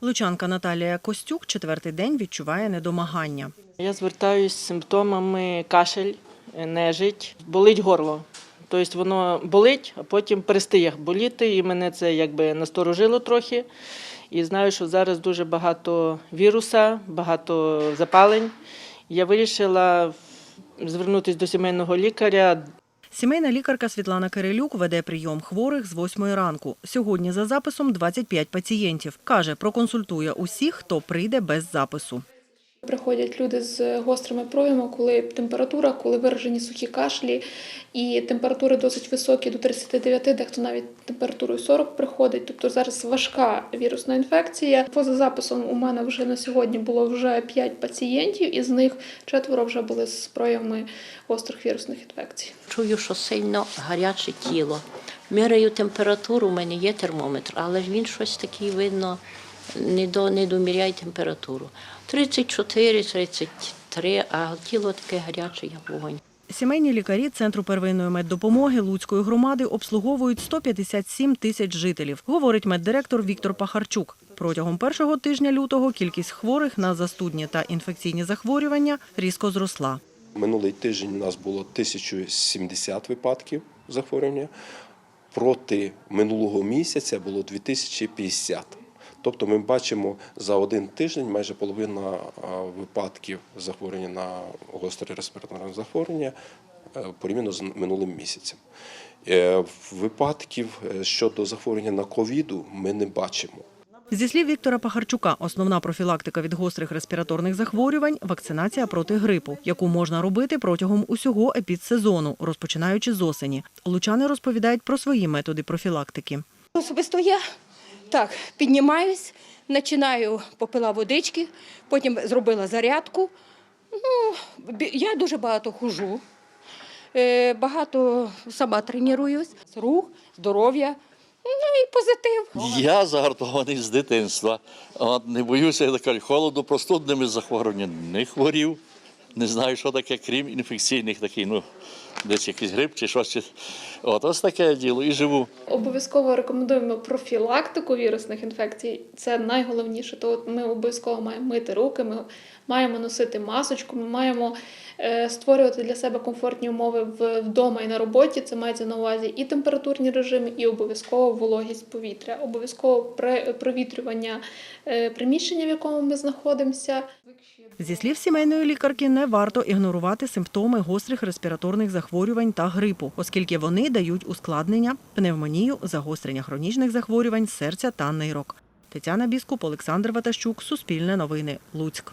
Лучанка Наталія Костюк четвертий день відчуває недомагання. Я звертаюся з симптомами кашель, нежить, болить горло. Тобто воно болить, а потім перестає боліти, і мене це якби насторожило трохи. І знаю, що зараз дуже багато віруса, багато запалень. Я вирішила звернутися до сімейного лікаря. Сімейна лікарка Світлана Кирилюк веде прийом хворих з 8 ранку. Сьогодні за записом 25 пацієнтів. Каже, проконсультує усіх, хто прийде без запису. Приходять люди з гострими проявами, коли температура, коли виражені сухі кашлі, і температури досить високі до 39, дехто навіть температурою 40 приходить. Тобто зараз важка вірусна інфекція. Поза записом у мене вже на сьогодні було вже 5 пацієнтів, із них четверо вже були з проявами гострих вірусних інфекцій. Чую, що сильно гаряче тіло. Міряю температуру, у мене є термометр, але він щось такий видно, не, до, не доміряє температуру. 34, 33, а тіло таке гаряче, як вогонь. Сімейні лікарі Центру первинної меддопомоги Луцької громади обслуговують 157 тисяч жителів, говорить меддиректор Віктор Пахарчук. Протягом першого тижня лютого кількість хворих на застудні та інфекційні захворювання різко зросла. Минулий тиждень у нас було 1070 випадків захворювання. Проти минулого місяця було 2050. Тобто ми бачимо за один тиждень майже половина випадків захворювання на гостре респіраторне захворювання е, порівняно з минулим місяцем. Е, Випадків е, щодо захворювання на ковіду ми не бачимо. Зі слів Віктора Пахарчука, основна профілактика від гострих респіраторних захворювань вакцинація проти грипу, яку можна робити протягом усього епідсезону, розпочинаючи з осені. Лучани розповідають про свої методи профілактики. Особисто я так піднімаюсь, починаю попила водички, потім зробила зарядку. Ну, я дуже багато хожу, е, багато сама тренуюсь. Рух, здоров'я, ну і позитив. Я загартований з дитинства. От, не боюся як кажуть, холоду, простудними захворюваннями не хворів. Не знаю, що таке, крім інфекційних таких, ну, десь якийсь грип чи щось. чи- От, ось таке діло і живу. Обов'язково рекомендуємо профілактику вірусних інфекцій. Це найголовніше. То ми обов'язково маємо мити руки, ми маємо носити масочку, ми маємо е, створювати для себе комфортні умови вдома і на роботі. Це мається на увазі і температурні режими, і обов'язково вологість повітря, обов'язково провітрювання е, приміщення, в якому ми знаходимося. Зі слів сімейної лікарки, не варто ігнорувати симптоми гострих респіраторних захворювань та грипу, оскільки вони дають ускладнення, пневмонію, загострення хронічних захворювань серця та нирок. Тетяна Біскуп, Олександр Ватащук, Суспільне новини, Луцьк.